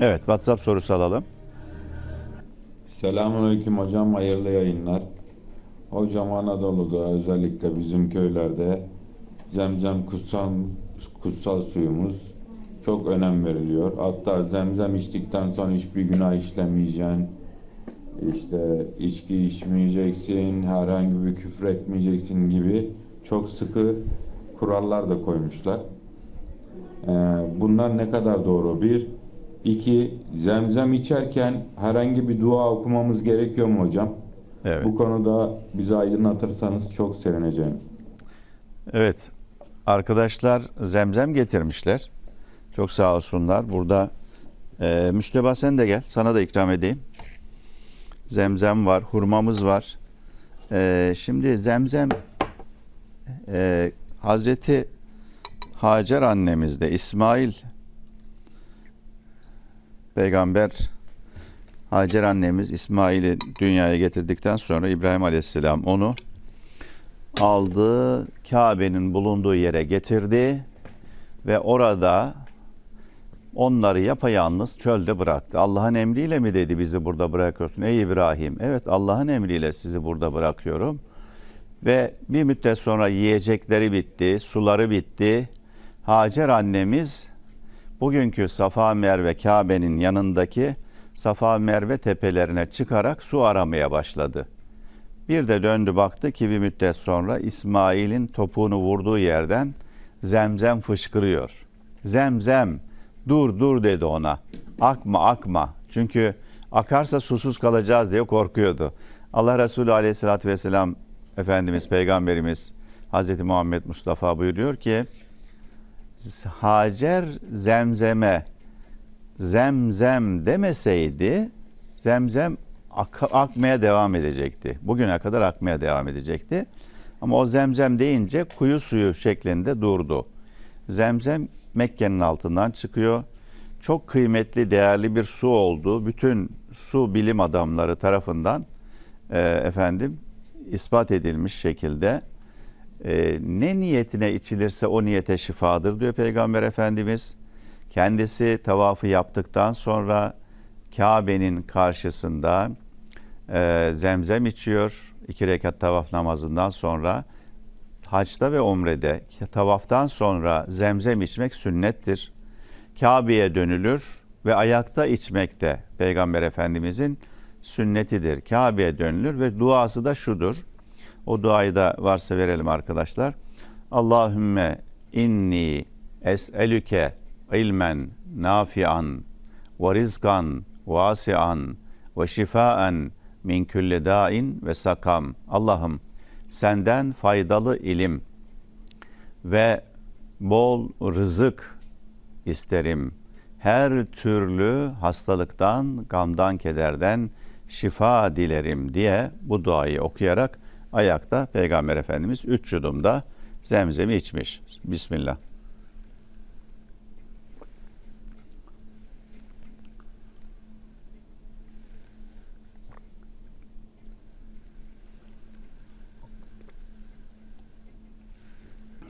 Evet, WhatsApp sorusu alalım. Selamünaleyküm hocam, hayırlı yayınlar. Hocam Anadolu'da özellikle bizim köylerde zemzem kutsal, kutsal suyumuz çok önem veriliyor. Hatta zemzem içtikten sonra hiçbir günah işlemeyeceksin. İşte içki içmeyeceksin, herhangi bir küfür etmeyeceksin gibi çok sıkı kurallar da koymuşlar. Ee, bunlar ne kadar doğru? Bir, iki, zemzem içerken herhangi bir dua okumamız gerekiyor mu hocam? Evet. Bu konuda bizi aydınlatırsanız çok sevineceğim. Evet. Arkadaşlar zemzem getirmişler. Çok sağ olsunlar. Burada e, Müşteba sen de gel. Sana da ikram edeyim. Zemzem var, hurmamız var. E, şimdi zemzem e, Hazreti Hacer annemizde İsmail peygamber Hacer annemiz İsmail'i dünyaya getirdikten sonra İbrahim Aleyhisselam onu aldı, Kabe'nin bulunduğu yere getirdi ve orada onları yapayalnız çölde bıraktı. Allah'ın emriyle mi dedi bizi burada bırakıyorsun ey İbrahim? Evet Allah'ın emriyle sizi burada bırakıyorum. Ve bir müddet sonra yiyecekleri bitti, suları bitti. Hacer annemiz bugünkü Safa Merve Kabe'nin yanındaki Safa Merve tepelerine çıkarak su aramaya başladı. Bir de döndü baktı ki bir müddet sonra İsmail'in topuğunu vurduğu yerden zemzem fışkırıyor. Zemzem dur dur dedi ona. Akma akma. Çünkü akarsa susuz kalacağız diye korkuyordu. Allah Resulü aleyhissalatü vesselam Efendimiz Peygamberimiz Hazreti Muhammed Mustafa buyuruyor ki Hacer zemzeme zemzem demeseydi zemzem ak- akmaya devam edecekti. Bugüne kadar akmaya devam edecekti. Ama o zemzem deyince kuyu suyu şeklinde durdu. Zemzem Mekke'nin altından çıkıyor. Çok kıymetli, değerli bir su oldu. Bütün su bilim adamları tarafından e, efendim ispat edilmiş şekilde e, ne niyetine içilirse o niyete şifadır diyor Peygamber Efendimiz. Kendisi tavafı yaptıktan sonra Kabe'nin karşısında e, zemzem içiyor. iki rekat tavaf namazından sonra haçta ve umrede tavaftan sonra zemzem içmek sünnettir. Kabe'ye dönülür ve ayakta içmek de Peygamber Efendimizin sünnetidir. Kabe'ye dönülür ve duası da şudur. O duayı da varsa verelim arkadaşlar. Allahümme inni es'elüke ilmen nafian ve rizkan vasian ve şifaen min külli dain ve sakam. Allah'ım senden faydalı ilim ve bol rızık isterim. Her türlü hastalıktan, gamdan, kederden şifa dilerim diye bu duayı okuyarak ayakta Peygamber Efendimiz üç yudumda zemzemi içmiş. Bismillah.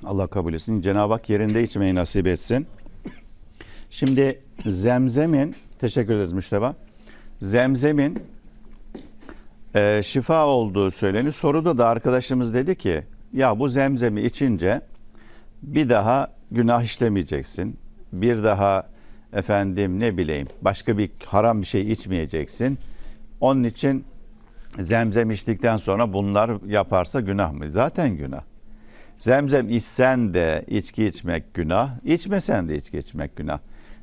Allah kabul etsin. Cenab-ı Hak yerinde içmeyi nasip etsin. Şimdi zemzemin, teşekkür ederiz Müşteba. Zemzemin e, şifa olduğu söyleniyor. Soruda da arkadaşımız dedi ki ya bu zemzemi içince bir daha günah işlemeyeceksin. Bir daha efendim ne bileyim başka bir haram bir şey içmeyeceksin. Onun için zemzem içtikten sonra bunlar yaparsa günah mı? Zaten günah. Zemzem içsen de içki içmek günah, içmesen de içki içmek günah.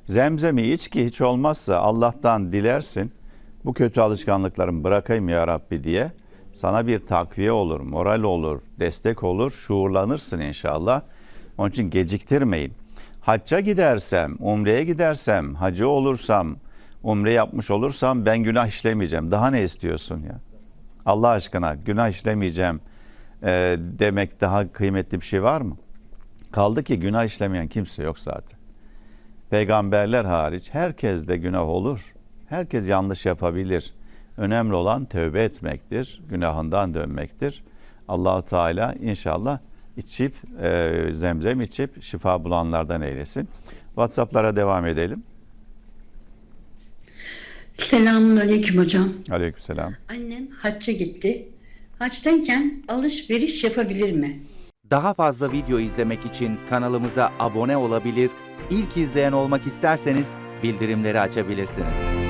Zemzemi iç ki hiç olmazsa Allah'tan dilersin. Bu kötü alışkanlıklarımı bırakayım ya Rabbi diye. Sana bir takviye olur, moral olur, destek olur, şuurlanırsın inşallah. Onun için geciktirmeyin. Hacca gidersem, umreye gidersem, hacı olursam, umre yapmış olursam ben günah işlemeyeceğim. Daha ne istiyorsun ya? Allah aşkına günah işlemeyeceğim e, demek daha kıymetli bir şey var mı? Kaldı ki günah işlemeyen kimse yok zaten. Peygamberler hariç herkes de günah olur. Herkes yanlış yapabilir. Önemli olan tövbe etmektir, günahından dönmektir. Allahu Teala inşallah içip e, zemzem içip şifa bulanlardan eylesin. WhatsApp'lara devam edelim. Selamun aleyküm hocam. Aleykümselam. Annem hacca gitti. Haçtayken alışveriş yapabilir mi? Daha fazla video izlemek için kanalımıza abone olabilir, ilk izleyen olmak isterseniz bildirimleri açabilirsiniz.